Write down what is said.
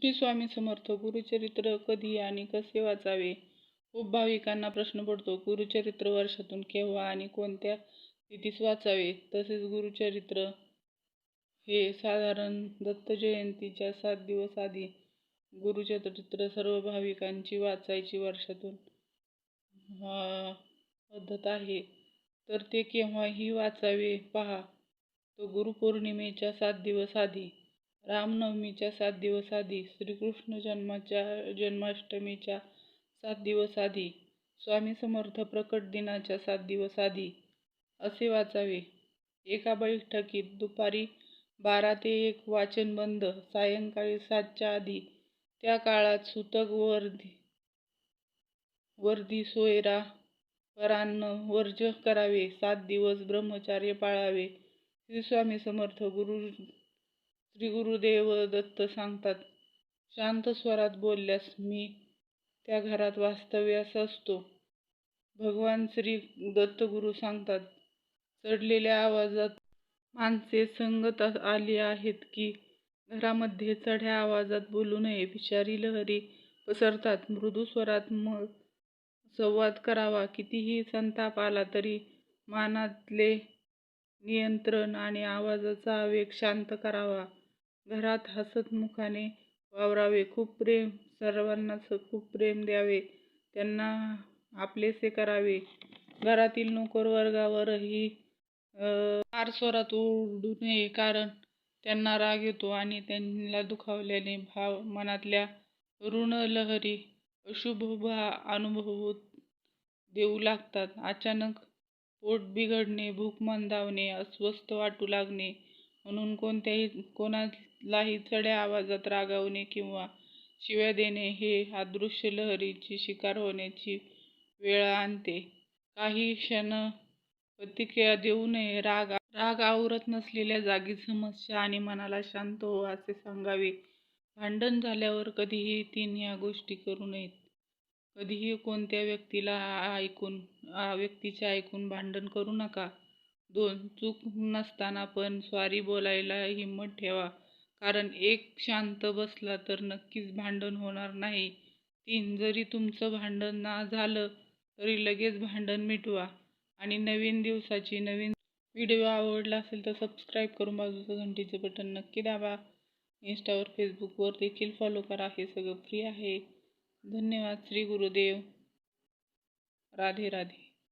श्री स्वामी समर्थ गुरुचरित्र कधी आणि कसे वाचावे? खूप भाविकांना प्रश्न पडतो गुरुचरित्र वर्षातून केव्हा आणि कोणत्या तिथीस वाचावे? तसेच गुरुचरित्र हे साधारण दत्त जयंतीच्या सात दिवस आधी गुरुचरित्र सर्व भाविकांची वाचायची वर्षातून पद्धत आहे. तर ते केव्हाही वाचावे? पहा. तो गुरुपौर्णिमेच्या सात दिवस आधी रामनवमीच्या सात दिवस आधी श्रीकृष्ण जन्माच्या जन्माष्टमीच्या सात दिवस आधी स्वामी समर्थ प्रकट दिनाच्या सात दिवस आधी असे वाचावे. एका बैठकीत दुपारी बारा ते एक वाचन बंद सायंकाळी सातच्या आधी त्या काळात सुतक वर्दी वर्दी सोयरा परान्न वर्ज करावे. सात दिवस ब्रह्मचार्य पाळावे. श्री स्वामी समर्थ गुरु श्री गुरुदेव दत्त सांगतात शांत स्वरात बोलल्यास मी त्या घरात वास्तव्यास असतो. भगवान श्री दत्तगुरु सांगतात चढलेल्या आवाजात माणसे संगत आली आहेत की घरामध्ये चढ्या आवाजात बोलू नये. विषारी लहरी पसरतात. मृदू स्वरात मग संवाद करावा. कितीही संताप आला तरी मानातले नियंत्रण आणि आवाजाचा आवेग शांत करावा. घरात हसतमुखाने वावरावे. खूप प्रेम सर्वांनाच खूप प्रेम द्यावे. त्यांना आपलेसे करावे. घरातील नोकर वर्गावरही फार स्वरात ओरडू नये कारण त्यांना राग येतो आणि त्यांना दुखावल्याने भाव मनातल्या ऋण लहरी अशुभ अनुभव देऊ लागतात. अचानक पोट बिघडणे भूक मंदावणे अस्वस्थ वाटू लागणे म्हणून कोणत्याही कोणालाही चढ्या आवाजात रागावणे किंवा शिव्या देणे हे अदृश्य लहरीची शिकार होण्याची वेळ आणते. काही क्षण प्रतिक्रिया देऊ नये. राग राग आवरत नसलेल्या जागी समस्या आणि मनाला शांत हो असे सांगावे. भांडण झाल्यावर कधीही तीन ह्या गोष्टी करू नयेत. कधीही कोणत्या व्यक्तीला ऐकून व्यक्तीचे ऐकून भांडण करू नका. दोन. चूक नसताना पण स्वारी बोलायला हिंमत ठेवा. कारण एक शांत बसला तर नक्कीच भांडण होणार नाही. तीन. जरी तुमचं भांडण ना झालं तरी लगेच भांडण मिटवा. आणि नवीन दिवसाची नवीन व्हिडिओ आवडला असेल तर सबस्क्राईब करून बाजूचं घंटीचं बटन नक्की दाबा. इंस्टावर फेसबुकवर देखील फॉलो करा. हे सगळं फ्री आहे. धन्यवाद. श्री गुरुदेव. राधे राधे.